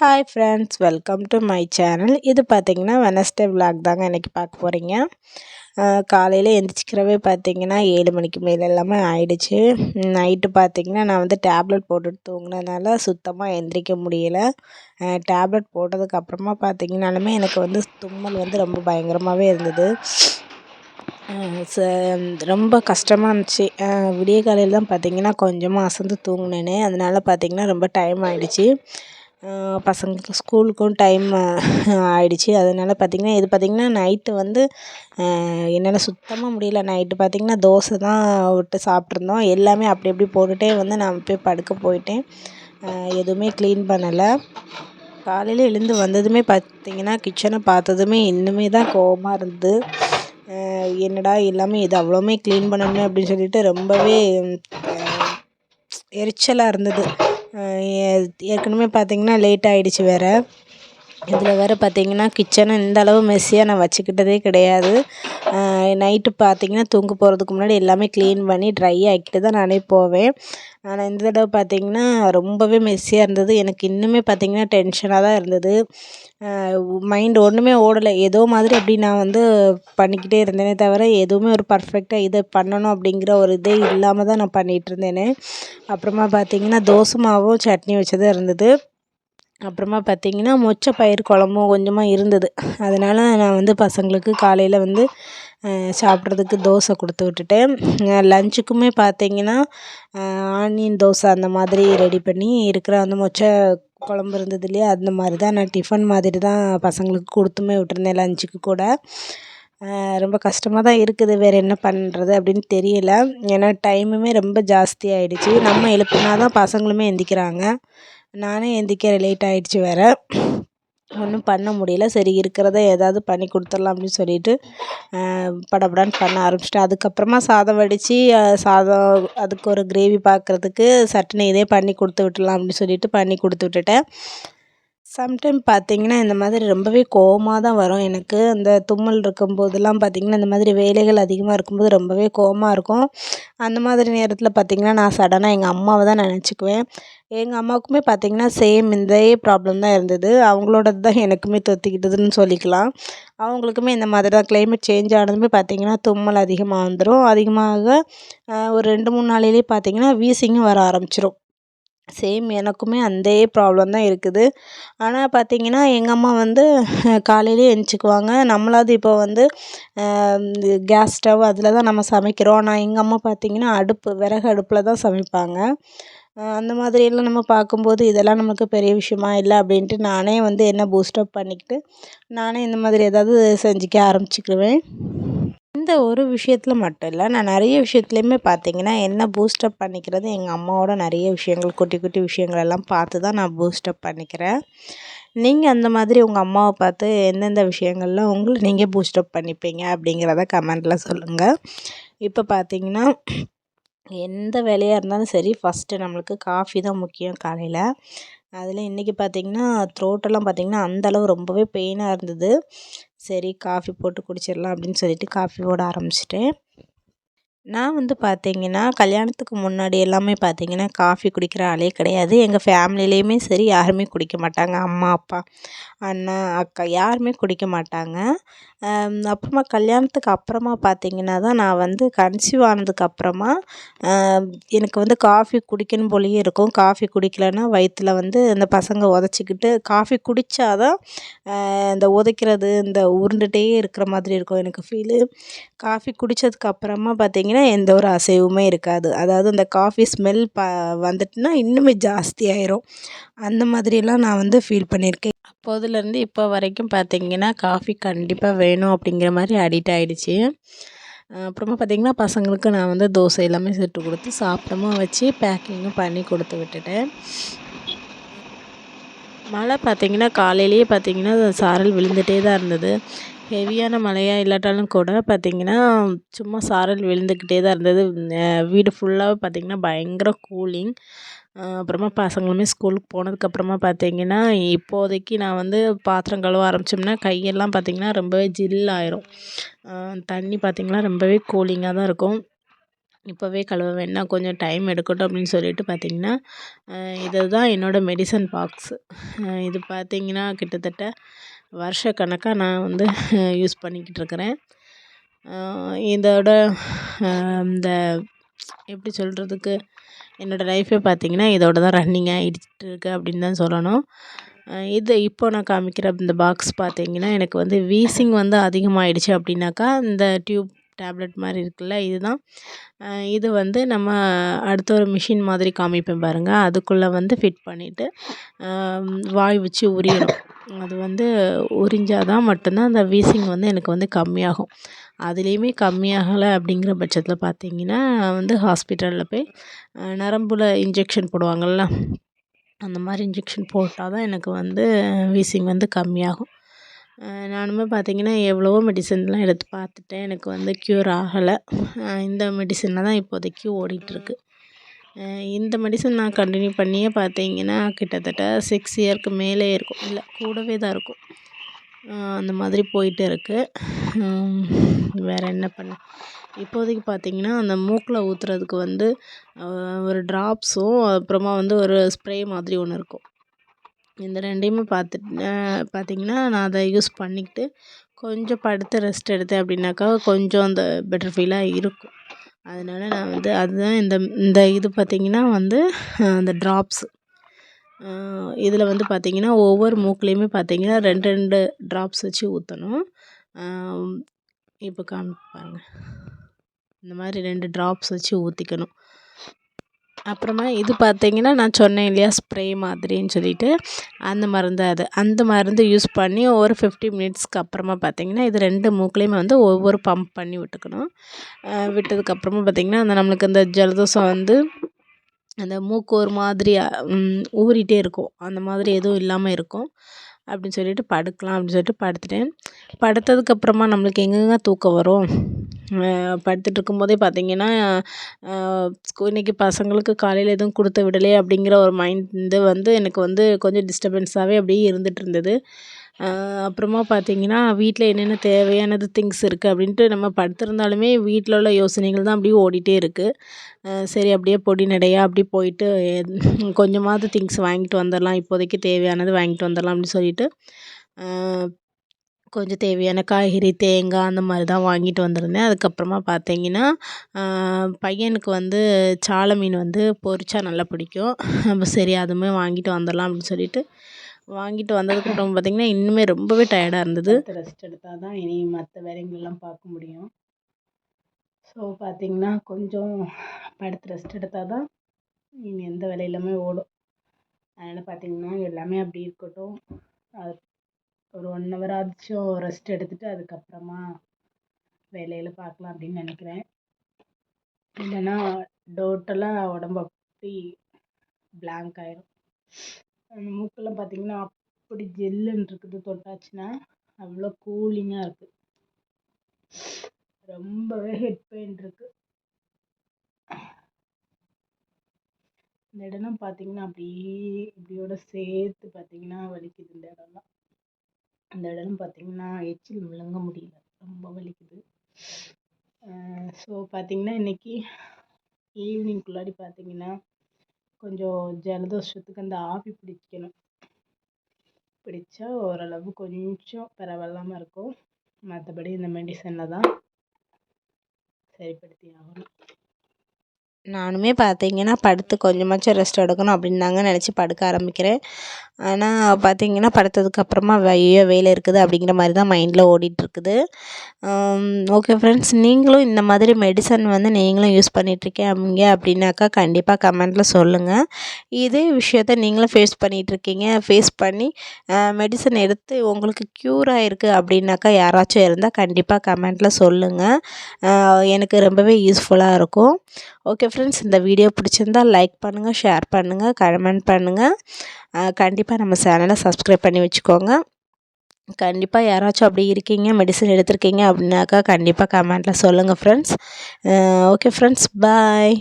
Hi friends welcome to my channel இது பார்த்திங்கன்னா Wednesday vlog தாங்க இன்றைக்கி பார்க்க போகிறீங்க காலையில் எந்திரிச்சிக்கிறவே பார்த்திங்கன்னா ஏழு மணிக்கு மேலே எல்லாமே ஆயிடுச்சு. நைட்டு பார்த்திங்கன்னா நான் வந்து டேப்லெட் போட்டுட்டு தூங்கினதுனால சுத்தமாக எந்திரிக்க முடியலை. டேப்லெட் போட்டதுக்கப்புறமா பார்த்திங்கனாலுமே எனக்கு வந்து தும்மல் வந்து ரொம்ப பயங்கரமாகவே இருந்தது. ச ரொம்ப கஷ்டமாக இருந்துச்சு. விடிய காலையில் தான் பார்த்திங்கன்னா கொஞ்சமாக அசந்து தூங்கினேனே. அதனால் பார்த்திங்கன்னா ரொம்ப டைம் ஆகிடுச்சி பசங்களுக்கு ஸ்கூலுக்கும் டைம் ஆகிடுச்சி அதனால் பார்த்திங்கன்னா இது பார்த்திங்கன்னா நைட்டு வந்து என்னால் சுத்தமாக முடியல. நைட்டு பார்த்திங்கன்னா தோசை தான் விட்டு சாப்பிட்ருந்தோம் எல்லாமே அப்படி அப்படி போட்டுகிட்டே வந்து நான் போய் படுக்க போயிட்டேன். எதுவுமே க்ளீன் பண்ணலை. காலையில் எழுந்து வந்ததுமே பார்த்திங்கன்னா கிச்சனை பார்த்ததுமே இன்னுமே தான் கோவமாக இருந்தது. என்னடா எல்லாமே இது அவ்வளோவுமே க்ளீன் பண்ணணுமே அப்படின்னு சொல்லிட்டு ரொம்பவே எரிச்சலாக இருந்தது. ஏற்கனவே பார்த்திங்கன்னா லேட் ஆகிடுச்சி வேறு. இதில் வேறு பார்த்திங்கன்னா கிச்சனை இந்த அளவு மெஸ்ஸியாக நான் வச்சுக்கிட்டதே கிடையாது. நைட்டு பார்த்திங்கன்னா தூங்க போகிறதுக்கு முன்னாடி எல்லாமே க்ளீன் பண்ணி ட்ரை ஆக்கிட்டு தான் நானே போவேன். ஆனால் இந்த தடவை பார்த்திங்கன்னா ரொம்பவே மெஸ்ஸியாக இருந்தது. எனக்கு இன்னுமே பார்த்திங்கன்னா டென்ஷனாக தான் இருந்தது. மைண்ட் ஒன்றுமே ஓடலை. ஏதோ மாதிரி அப்படி நான் வந்து பண்ணிக்கிட்டே இருந்தேனே தவிர எதுவுமே ஒரு பர்ஃபெக்டாக இதை பண்ணணும் அப்படிங்கிற ஒரு இதே இல்லாமல் தான் நான் பண்ணிகிட்டு இருந்தேனே. அப்புறமா பார்த்திங்கன்னா தோசை மாவும் சட்னி வச்சதாக இருந்தது. அப்புறமா பார்த்திங்கன்னா மொச்சை பயிறு குழம்பும் கொஞ்சமாக இருந்தது. அதனால் நான் வந்து பசங்களுக்கு காலையில் வந்து சாப்பிட்றதுக்கு தோசை கொடுத்து விட்டுட்டேன். லஞ்சுக்குமே பார்த்திங்கன்னா ஆனியன் தோசை அந்த மாதிரி ரெடி பண்ணி இருக்கிற அந்த மொச்சை குழம்பு இருந்தது இல்லையா அந்த மாதிரி தான் நான் டிஃபன் மாதிரி தான் பசங்களுக்கு கொடுத்துமே விட்டுருந்தேன் லஞ்சுக்கு கூட. ரொம்ப கஷ்டமாக தான் இருக்குது வேறு என்ன பண்ணுறது அப்படின்னு தெரியல. ஏன்னா டைமுமே ரொம்ப ஜாஸ்தி ஆகிடுச்சி நம்ம எழுப்புனா தான் பசங்களுமே எந்திக்கிறாங்க. நானே எந்திக்கே லேட் ஆகிடுச்சி வேறு. ஒன்றும் பண்ண முடியல. சரி இருக்கிறத ஏதாவது பண்ணி கொடுத்துர்லாம் அப்படின்னு சொல்லிட்டு படபடன்னு பண்ண ஆரம்பிச்சிட்டேன். அதுக்கப்புறமா சாதம் வடித்து சாதம் அதுக்கு ஒரு கிரேவி பார்க்குறதுக்கு சட்டுன்னு இதே பண்ணி கொடுத்து விட்டுடலாம் அப்படின்னு சொல்லிட்டு பண்ணி கொடுத்து விட்டுட்டேன். சம்டைம் பார்த்திங்கன்னா இந்த மாதிரி ரொம்பவே கோவமாக தான் வரும். எனக்கு அந்த தும்மல் இருக்கும்போதெல்லாம் பார்த்திங்கன்னா இந்த மாதிரி வேலைகள் அதிகமாக இருக்கும்போது ரொம்பவே கோவமாக இருக்கும். அந்த மாதிரி நேரத்தில் பார்த்திங்கன்னா நான் சடனாக எங்கள் அம்மாவை தான் நினச்சிக்குவேன். எங்கள் அம்மாவுக்குமே பார்த்திங்கன்னா சேம் இதே ப்ராப்ளம் தான் இருந்தது. அவங்களோடது தான் எனக்குமே தொத்திக்கிட்டதுன்னு சொல்லிக்கலாம். அவங்களுக்குமே இந்த மாதிரி தான் கிளைமேட் சேஞ்ச் ஆனதுமே பார்த்திங்கன்னா தும்மல் அதிகமாக வந்துடும் அதிகமாக ஒரு ரெண்டு மூணு நாளையிலே பார்த்திங்கன்னா வீசிங்கும் வர ஆரம்பிச்சிடும் சேம் எனக்குமே அதே ப்ராப்ளம் தான் இருக்குது. ஆனால் பார்த்திங்கன்னா எங்கள் அம்மா வந்து காலையிலே எழுந்திச்சிக்குவாங்க நம்மளாவது இப்போ வந்து கேஸ் ஸ்டவ் அதில் தான் நம்ம சமைக்கிறோம். ஆனால் எங்கள் அம்மா பார்த்திங்கன்னா அடுப்பு விறகு அடுப்பில் தான் சமைப்பாங்க. அந்த மாதிரியெல்லாம் நம்ம பார்க்கும்போது இதெல்லாம் நமக்கு பெரிய விஷயமா இல்லை அப்படின்ட்டு நானே வந்து என்ன பூஸ்டப் பண்ணிக்கிட்டு நானே இந்த மாதிரி ஏதாவது செஞ்சுக்க ஆரம்பிச்சுக்கிடுவேன் இந்த ஒரு விஷயத்தில் மட்டும் இல்லை. நான் நிறைய விஷயத்துலையுமே பார்த்தீங்கன்னா என்ன பூஸ்டப் பண்ணிக்கிறது எங்கள் அம்மாவோட நிறைய விஷயங்கள் குட்டி குட்டி விஷயங்கள் எல்லாம் பார்த்து தான் நான் பூஸ்டப் பண்ணிக்கிறேன். நீங்கள் அந்த மாதிரி உங்கள் அம்மாவை பார்த்து எந்தெந்த விஷயங்கள்லாம் உங்களை நீங்கள் பூஸ்டப் பண்ணிப்பீங்க அப்படிங்கிறத கமெண்டில் சொல்லுங்கள் இப்போ பார்த்தீங்கன்னா எந்த வேலையாக இருந்தாலும் சரி ஃபஸ்ட்டு நம்மளுக்கு காஃபி தான் முக்கியம் காலையில். அதில் இன்றைக்கி பார்த்திங்கன்னா த்ரோட்டெல்லாம் பார்த்திங்கன்னா அந்தளவு ரொம்பவே பெயினாக இருந்தது. சரி காஃபி போட்டு குடிச்சிடலாம் அப்படின்னு சொல்லிட்டு காஃபி போட ஆரம்பிச்சிட்டேன். நான் வந்து பார்த்தீங்கன்னா கல்யாணத்துக்கு முன்னாடி எல்லாமே பார்த்தீங்கன்னா காஃபி குடிக்கிற ஆளே கிடையாது. எங்கள் ஃபேமிலிலேயுமே சரி யாருமே குடிக்க மாட்டாங்க. அம்மா அப்பா அண்ணா அக்கா யாருமே குடிக்க மாட்டாங்க. அப்புறமா கல்யாணத்துக்கு அப்புறமா பார்த்தீங்கன்னா தான் நான் வந்து கன்சீவ் ஆனதுக்கு அப்புறமா எனக்கு வந்து காஃபி குடிக்கணும் போலயே இருக்கும். காஃபி குடிக்கலைன்னா வயிற்றில் வந்து அந்த பசங்க உதச்சிக்கிட்டு காஃபி குடித்தா தான் இந்த உதைக்கிறது இந்த உருண்டுகிட்டே இருக்கிற மாதிரி இருக்கும் எனக்கு ஃபீலு காஃபி குடித்ததுக்கு அப்புறமா பார்த்திங்கன்னா எந்த ஒரு அசைவுமே இருக்காது. அதாவது அந்த காஃபி ஸ்மெல் ப வந்துட்டுனா இன்னுமே ஜாஸ்தி ஆயிரும். அந்த மாதிரிலாம் நான் வந்து ஃபீல் பண்ணியிருக்கேன் அப்போதுலேருந்து இப்போ வரைக்கும் பார்த்திங்கன்னா காஃபி கண்டிப்பாக வேணும் அப்படிங்கிற மாதிரி அடிக்ட் ஆகிடுச்சி அப்புறமா பார்த்திங்கன்னா பசங்களுக்கு நான் வந்து தோசை எல்லாமே சுட்டு கொடுத்து சாப்பிடவும் வச்சு பேக்கிங்கும் பண்ணி கொடுத்து விட்டுட்டேன். மழை பார்த்திங்கன்னா காலையிலேயே பார்த்திங்கன்னா சாரல் விழுந்துகிட்டே தான் இருந்தது. ஹெவியான மழையாக இல்லாட்டாலும் கூட பார்த்திங்கன்னா சும்மா சாரல் விழுந்துக்கிட்டே தான் இருந்தது. வீடு ஃபுல்லாக பார்த்திங்கன்னா பயங்கர கூலிங் அப்புறமா பசங்களுமே ஸ்கூலுக்கு போனதுக்கப்புறமா பார்த்திங்கன்னா இப்போதைக்கு நான் வந்து பாத்திரம் கழுவ ஆரம்பித்தோம்னா கையெல்லாம் பார்த்திங்கன்னா ரொம்பவே ஜில் ஆயிரும். தண்ணி பார்த்திங்கன்னா ரொம்பவே கூலிங்காக தான் இருக்கும். இப்போவே கழுவ வேண்டாம் கொஞ்சம் டைம் எடுக்கட்டும் அப்படின்னு சொல்லிட்டு பார்த்தீங்கன்னா இதுதான் என்னோடய மெடிசன் பாக்ஸு இது பார்த்தீங்கன்னா கிட்டத்தட்ட வருஷக்கணக்காக நான் வந்து யூஸ் பண்ணிக்கிட்டு இருக்கிறேன். இதோட இந்த எப்படி சொல்கிறதுக்கு என்னோடய லைஃபே பார்த்தீங்கன்னா இதோட தான் ரன்னிங் ஆகிட்டு இருக்கு அப்படின்னு தான் சொல்லணும். இது இப்போ நான் காமிக்கிற இந்த பாக்ஸ் பார்த்தீங்கன்னா எனக்கு வந்து வீசிங் வந்து அதிகமாகிடுச்சு அப்படின்னாக்கா இந்த டியூப் டேப்லெட் மாதிரி இருக்குல்ல இதுதான். இது வந்து நம்ம அடுத்த ஒரு மிஷின் மாதிரி காமிப்பேன் பாருங்கள் அதுக்குள்ளே வந்து ஃபிட் பண்ணிவிட்டு வாய் வச்சு உரியணும். அது வந்து உறிஞ்சாதான் மட்டும்தான் அந்த வீசிங் வந்து எனக்கு வந்து கம்மியாகும். அதுலேயுமே கம்மியாகலை அப்படிங்கிற பட்சத்தில் பார்த்தீங்கன்னா வந்து ஹாஸ்பிட்டலில் போய் நரம்பில் இன்ஜெக்ஷன் போடுவாங்கள்ல அந்த மாதிரி இன்ஜெக்ஷன் போட்டால் தான் எனக்கு வந்து வீசிங் வந்து கம்மியாகும். நானுமே பார்த்திங்கன்னா எவ்வளவோ மெடிசன்லாம் எடுத்து பார்த்துட்டேன் எனக்கு வந்து க்யூர் ஆகலை. இந்த மெடிசனில் தான் இப்போதைக்கு ஓடிகிட்ருக்கு இந்த மெடிசன் நான் கண்டினியூ பண்ணியே பார்த்தீங்கன்னா கிட்டத்தட்ட சிக்ஸ் இயர்க்கு மேலே இருக்கும். இல்லை கூடவே தான் இருக்கும். அந்த மாதிரி போயிட்டு இருக்குது வேறு என்ன பண்ண இப்போதைக்கு பார்த்தீங்கன்னா அந்த மூக்கில் ஊற்றுறதுக்கு வந்து ஒரு ட்ராப்ஸும் அப்புறமா வந்து ஒரு ஸ்ப்ரே மாதிரி ஒன்று இருக்கும். இந்த ரெண்டையுமே பார்த்துட்டு பார்த்தீங்கன்னா நான் அதை யூஸ் பண்ணிக்கிட்டு கொஞ்சம் படுத்து ரெஸ்ட் எடுத்தேன் அப்படின்னாக்கா கொஞ்சம் அந்த பெட்டர் ஃபீலாக இருக்கும். அதனால நான் வந்து அதுதான் இந்த இந்த இது பார்த்திங்கன்னா வந்து அந்த ட்ராப்ஸு இதில் வந்து பார்த்திங்கன்னா ஒவ்வொரு மூக்குலேயுமே பார்த்திங்கன்னா ரெண்டு ரெண்டு ட்ராப்ஸ் வச்சு ஊற்றணும் இப்போ காமிப்பாங்க இந்த மாதிரி ரெண்டு ட்ராப்ஸ் வச்சு ஊற்றிக்கணும் அப்புறமா இது பார்த்தீங்கன்னா நான் சொன்னேன் இல்லையா ஸ்ப்ரே மாதிரின்னு சொல்லிட்டு. அந்த மருந்து அது. அந்த மருந்து யூஸ் பண்ணி ஒரு ஃபிஃப்டி மினிட்ஸ்க்கு அப்புறமா பார்த்திங்கன்னா இது ரெண்டு மூக்குலேயுமே வந்து ஒவ்வொரு பம்ப் பண்ணி விட்டுக்கணும். விட்டதுக்கப்புறமா பார்த்திங்கன்னா அந்த நம்மளுக்கு அந்த ஜலதோஷம் வந்து அந்த மூக்கு ஒரு மாதிரி ஊறிட்டே இருக்கும். அந்த மாதிரி எதுவும் இல்லாமல் இருக்கும். அப்படின்னு சொல்லிட்டு படுக்கலாம் அப்படின்னு சொல்லிட்டு படுத்துட்டேன். படுத்ததுக்கப்புறமா நம்மளுக்கு எங்கெங்க தூக்கம் வரும்? படுத்துட்டு இருக்கும்போதே பார்த்தீங்கன்னா இன்றைக்கி பசங்களுக்கு காலையில் எதுவும் கொடுத்து விடலையே அப்படிங்கிற ஒரு மைண்ட் இது வந்து எனக்கு வந்து கொஞ்சம் டிஸ்டர்பன்ஸாகவே அப்படியே இருந்துகிட்டு இருந்தது அப்புறமா பார்த்தீங்கன்னா வீட்டில் என்னென்ன தேவையானது திங்ஸ் இருக்குது அப்படின்ட்டு நம்ம படுத்திருந்தாலுமே வீட்டில் உள்ள யோசனைகள் தான் அப்படியே ஓடிட்டே இருக்குது சரி அப்படியே பொடி நடையாக அப்படி போயிட்டு கொஞ்சமாவது திங்ஸ் வாங்கிட்டு வந்துடலாம் இப்போதைக்கு தேவையானது வாங்கிட்டு வந்துடலாம் அப்படின்னு சொல்லிட்டு கொஞ்சம் தேவையான காய்கறி தேங்காய் அந்த மாதிரி தான் வாங்கிட்டு வந்திருந்தேன். அதுக்கப்புறமா பார்த்தீங்கன்னா பையனுக்கு வந்து சால மீன் வந்து பொரிச்சா நல்லா பிடிக்கும். அப்போ சரி அதுவுமே வாங்கிட்டு வந்துடலாம் அப்படின்னு சொல்லிட்டு வாங்கிட்டு வந்ததுக்கப்புறம் பார்த்திங்கன்னா இன்னுமே ரொம்பவே டயர்டாக இருந்தது. ரெஸ்ட் எடுத்தால் தான் இனி மற்ற வேலைங்கள்லாம் பார்க்க முடியும். ஸோ பார்த்திங்கன்னா கொஞ்சம் படுத்து ரெஸ்ட் எடுத்தால் தான் இனி எந்த வேலையிலுமே ஓடும். அதனால் பார்த்திங்கன்னா எல்லாமே அப்படி இருக்கட்டும். அது ஒரு ஒன் ஹவர் ஆச்சும் ரெஸ்ட் எடுத்துகிட்டு அதுக்கப்புறமா வேலையில் பார்க்கலாம் அப்படின்னு நினைக்கிறேன். இல்லைன்னா டோட்டலாக உடம்பு அப்படி பிளாங்க் ஆயிரும். அந்த மூக்கெல்லாம் பார்த்திங்கன்னா அப்படி ஜெல்லுன்னு இருக்குது தொட்டாச்சுன்னா அவ்வளோ கூலிங்காக இருக்குது ரொம்பவே ஹெட் பெயின் இருக்குது இந்த இடம்லாம் பார்த்திங்கன்னா அப்படியே இப்படியோட சேர்த்து பார்த்தீங்கன்னா வலிக்குது இந்த இடம்லாம். அந்த இடம் பார்த்திங்கன்னா எச்சில் விழுங்க முடியல. ரொம்ப வலிக்குது. ஸோ பார்த்திங்கன்னா இன்றைக்கி ஈவினிங்குள்ளாடி பார்த்திங்கன்னா கொஞ்சம் ஜலதோஷத்துக்கு அந்த ஆவி பிடிக்கணும். பிடிச்சா ஓரளவு கொஞ்சம் பரவாயில்லாமல் இருக்கும். மற்றபடி இந்த மெடிசனில் தான் சரிப்படுத்தி ஆகணும் நானுமே பார்த்தீங்கன்னா படுத்து கொஞ்சமாச்சும் ரெஸ்ட் எடுக்கணும் அப்படின்னு தாங்க நினச்சி படுக்க ஆரம்பிக்கிறேன். ஆனால் பார்த்தீங்கன்னா படுத்ததுக்கப்புறமா ஐயோ வேலை இருக்குது அப்படிங்கிற மாதிரி தான் மைண்டில் ஓடிட்டுருக்குது. ஓகே ஃப்ரெண்ட்ஸ் நீங்களும் இந்த மாதிரி மெடிசன் வந்து நீங்களும் யூஸ் பண்ணிகிட்ருக்கீங்க அப்படின்னாக்கா கண்டிப்பாக கமெண்ட்டில் சொல்லுங்கள் இதே விஷயத்த நீங்களும் ஃபேஸ் பண்ணிகிட்ருக்கீங்க ஃபேஸ் பண்ணி மெடிசன் எடுத்து உங்களுக்கு க்யூர் ஆகிருக்கு அப்படின்னாக்கா யாராச்சும் இருந்தால் கண்டிப்பாக கமெண்ட்டில் சொல்லுங்கள் எனக்கு ரொம்பவே யூஸ்ஃபுல்லாக இருக்கும். ஓகே ஃப்ரெண்ட்ஸ் ஃப்ரெண்ட்ஸ் இந்த வீடியோ பிடிச்சிருந்தா லைக் பண்ணுங்கள் ஷேர் பண்ணுங்கள் கமெண்ட் பண்ணுங்கள் கண்டிப்பாக நம்ம சேனலை சப்ஸ்கிரைப் பண்ணி வச்சுக்கோங்க. கண்டிப்பாக யாராச்சும் அப்படி இருக்கீங்க மெடிசன் எடுத்திருக்கீங்க அப்படின்னாக்கா கண்டிப்பாக கமெண்ட்டில் சொல்லுங்கள் ஃப்ரெண்ட்ஸ் ஓகே ஃப்ரெண்ட்ஸ் பாய்